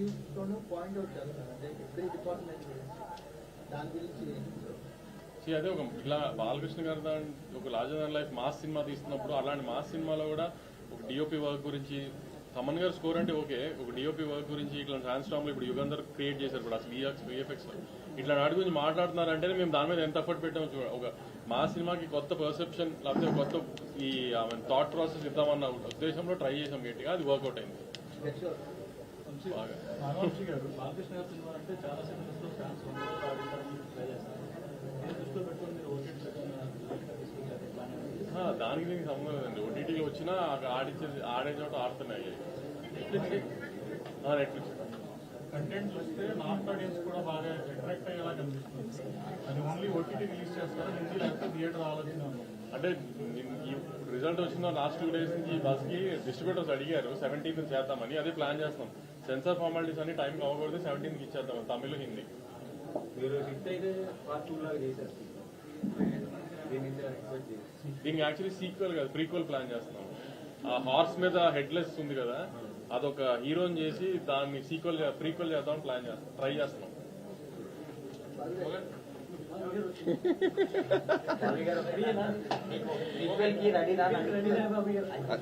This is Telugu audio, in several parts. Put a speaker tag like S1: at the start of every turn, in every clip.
S1: రివ్యూస్తోనూ పాయింట్ అవుట్ చేస్తారు. అంటే ఎవ్రీ డిపార్ట్మెంట్ దాని గురించి
S2: See, అదే ఒక ఇట్లా బాలకృష్ణ గారు దాని ఒక లార్జర్ లైఫ్ మాస్ సినిమా తీస్తున్నప్పుడు అలాంటి మాస్ సినిమాలో కూడా ఒక డిఓపి వర్క్ గురించి తమన్ గారు స్కోర్ అంటే ఓకే. ఒక డిఓపి వర్క్ గురించి ఇట్లా లో ఇప్పుడు యుగంధర్ క్రియేట్ చేశారు ఇప్పుడు అసలు విఎఫ్ఎక్స్ ఇట్లా వాటి గురించి మాట్లాడుతున్నారంటే మేము దాని మీద ఎంత ఎఫర్ట్ పెట్టామో చూడ ఒక మా సినిమాకి కొత్త పర్సెప్షన్ లేకపోతే కొత్త ఈ థాట్ ప్రాసెస్ ఇద్దామన్న ఉద్దేశంలో ట్రై చేసాం గట్టిగా. అది వర్కౌట్ అయింది.
S3: నాగవంశీ గారు బాలకృష్ణ గారు సినిమా అంటే చాలా సినిమాస్లో ఫ్యాన్స్
S2: దానికి దీనికి సంబంధం లేదండి. ఓటీటీలో వచ్చినా అక్కడ ఆడించే ఆడే చోట ఆడుతున్నాయి నెట్ఫ్లిక్స్
S3: కంటెంట్ చూస్తే నార్త్ ఆడియన్స్ కూడా బాగా చేస్తారా హిందీ లేకపోతే థియేటర్ ఆలోచన?
S2: అంటే ఈ రిజల్ట్ వచ్చిన లాస్ట్ టూ డేస్ నుంచి బస్కి డిస్ట్రిబ్యూటర్స్ అడిగారు సెవెంటీన్త్ చేద్దామని. అదే ప్లాన్ చేస్తాం. సెన్సార్ ఫార్మాలిటీస్ అన్ని టైం అవ్వకూడదు సెవెంటీన్త్ ఇచ్చేద్దాం తమిళ హిందీ. దీనికి యాక్చువల్లీ సీక్వెల్ కాదు ప్రీక్వెల్ ప్లాన్ చేస్తున్నాం ఆ హార్స్ మీద హెడ్లెస్ ఉంది కదా అదొక హీరోని చేసి దాన్ని సీక్వెల్ ప్రీక్వెల్ చేద్దామని ప్లాన్ చేస్తాం ట్రై చేస్తున్నాం.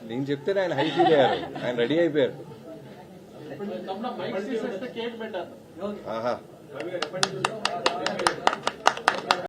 S4: నేను చెప్తే ఆయన హై ఫీల్ అయ్యారు ఆయన రెడీ అయిపోయారు. ఆహా.